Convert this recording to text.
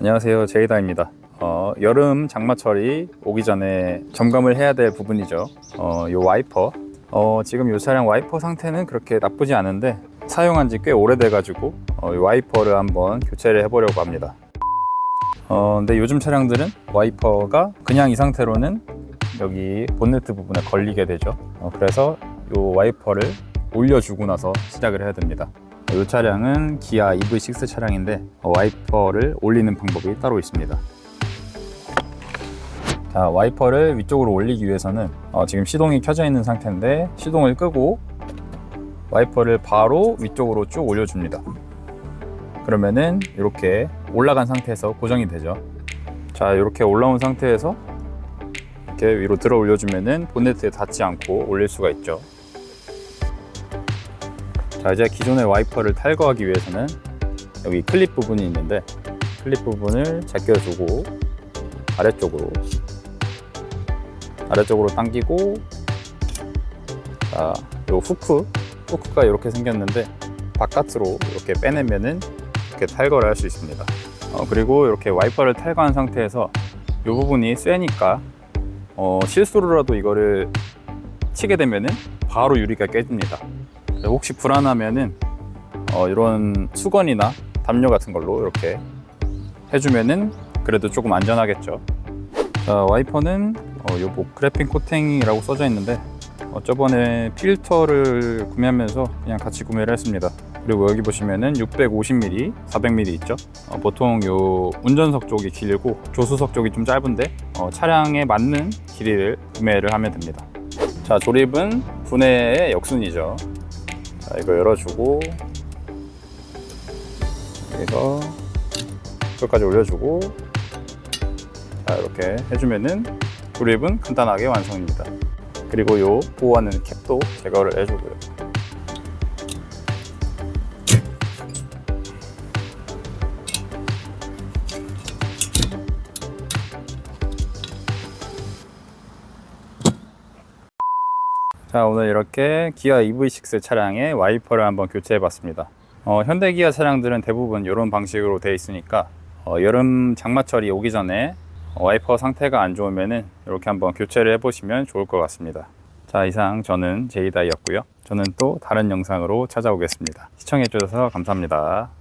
안녕하세요. 제이다입니다. 어, 여름 장마철이 오기 전에 점검을 해야 될 부분이죠. 어, 요 와이퍼. 어, 지금 이 차량 와이퍼 상태는 그렇게 나쁘지 않은데 사용한 지 꽤 오래돼 가지고 어, 이 와이퍼를 한번 교체를 해보려고 합니다. 어, 근데 요즘 차량들은 와이퍼가 그냥 이 상태로는 여기 본네트 부분에 걸리게 되죠. 어, 그래서 이 와이퍼를 올려주고 나서 시작을 해야 됩니다 이 차량은 기아 EV6 차량인데 어, 와이퍼를 올리는 방법이 따로 있습니다. 자, 와이퍼를 위쪽으로 올리기 위해서는 어, 지금 시동이 켜져 있는 상태인데 시동을 끄고 와이퍼를 바로 위쪽으로 쭉 올려줍니다. 그러면은 이렇게 올라간 상태에서 고정이 되죠. 자, 이렇게 올라온 상태에서 이렇게 위로 들어 올려주면은 본네트에 닿지 않고 올릴 수가 있죠. 자 이제 기존의 와이퍼를 탈거하기 위해서는 여기 클립 부분이 있는데 클립 부분을 제껴주고 아래쪽으로 아래쪽으로 당기고 자 요 후크 후크가 이렇게 생겼는데 바깥으로 이렇게 빼내면은 이렇게 탈거를 할 수 있습니다. 어, 그리고 이렇게 와이퍼를 탈거한 상태에서 이 부분이 쇠니까 어, 실수로라도 이거를 치게 되면은 바로 유리가 깨집니다 혹시 불안하면은 어, 이런 수건이나 담요 같은 걸로 이렇게 해주면은 그래도 조금 안전하겠죠. 자, 와이퍼는 어, 요뭐 그래핀 코팅이라고 써져 있는데 어, 저번에 필터를 구매하면서 그냥 같이 구매를 했습니다. 그리고 여기 보시면은 650mm, 400mm 있죠. 어, 보통 요 운전석 쪽이 길고 조수석 쪽이 좀 짧은데 어, 차량에 맞는 길이를 구매를 하면 됩니다. 자, 조립은 분해의 역순이죠. 자, 이거 열어주고 여기서 끝까지 올려주고 자 이렇게 해주면은 조립은 간단하게 완성입니다. 그리고 요 보호하는 캡도 제거를 해주고요. 자 오늘 이렇게 기아 EV6 차량의 와이퍼를 한번 교체해 봤습니다. 어, 현대 기아 차량들은 대부분 이런 방식으로 되어 있으니까 어, 여름 장마철이 오기 전에 어, 와이퍼 상태가 안 좋으면은 이렇게 한번 교체를 해 보시면 좋을 것 같습니다. 자 이상 저는 제이다이였고요. 저는 또 다른 영상으로 찾아오겠습니다. 시청해 주셔서 감사합니다